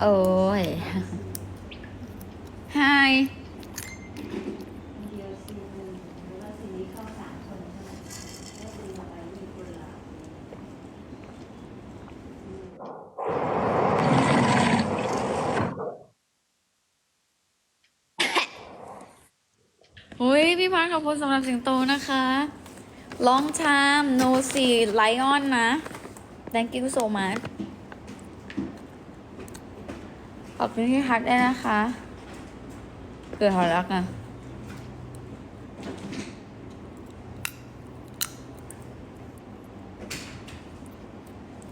โอ้ย Hi เดียวซีหนึ่งแล้วก็ซีนี้เข้าสามคนใช่ไหมแล้วซีต่อไปมีคนละอุ้ยพี่พันขอบคุณสำหรับสิงโตนะคะ long time no see lion นะ thank you so much ขอบคุณที่ฮัทได้นะคะเกิดหอรักอะ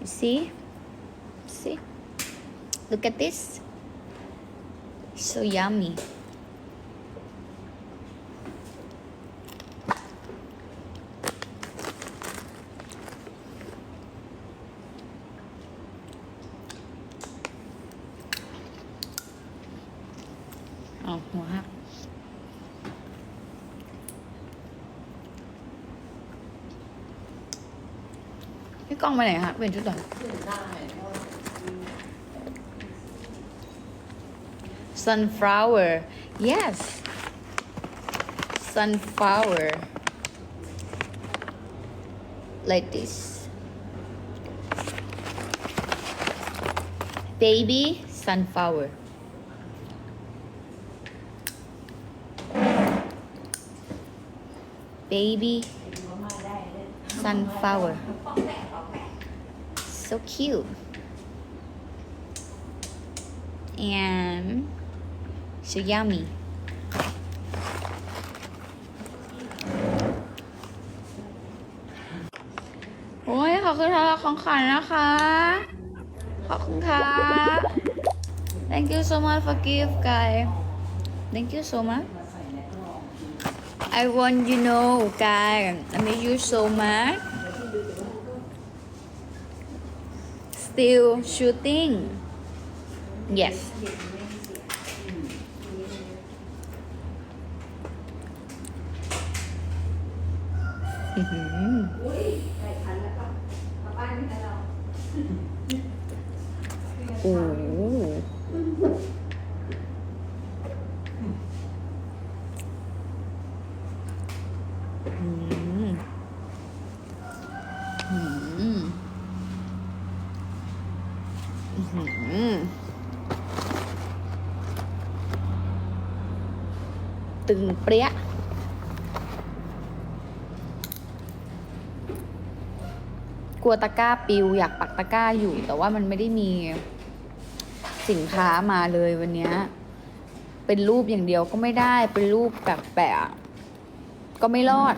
You see? See? Look at this. So yummy. Oh, wow. พี่กล้องไปไหนคะเป็นชุดหรอ sunflower yes sunflower like this baby sunflower baby เขามาได้เลย sunflower so cute and so yummy โอ้ยขอบคุณสำหรับของขวัญนะคะ ขอบคุณค่ะ thank you so much for gift guy thank you so much I want you know guy. I miss you so much. Still shooting? Yes. Mm-hmm. อื้ ตึงเปรี้ยกลัวตะกร้าปิวอยากปักตะกร้าอยู่ แต่ว่ามันไม่ได้มีสินค้ามาเลยวันนี้ เป็นรูปอย่างเดียวก็ไม่ได้เป็นรูปแบบแปะ ก็ไม่รอด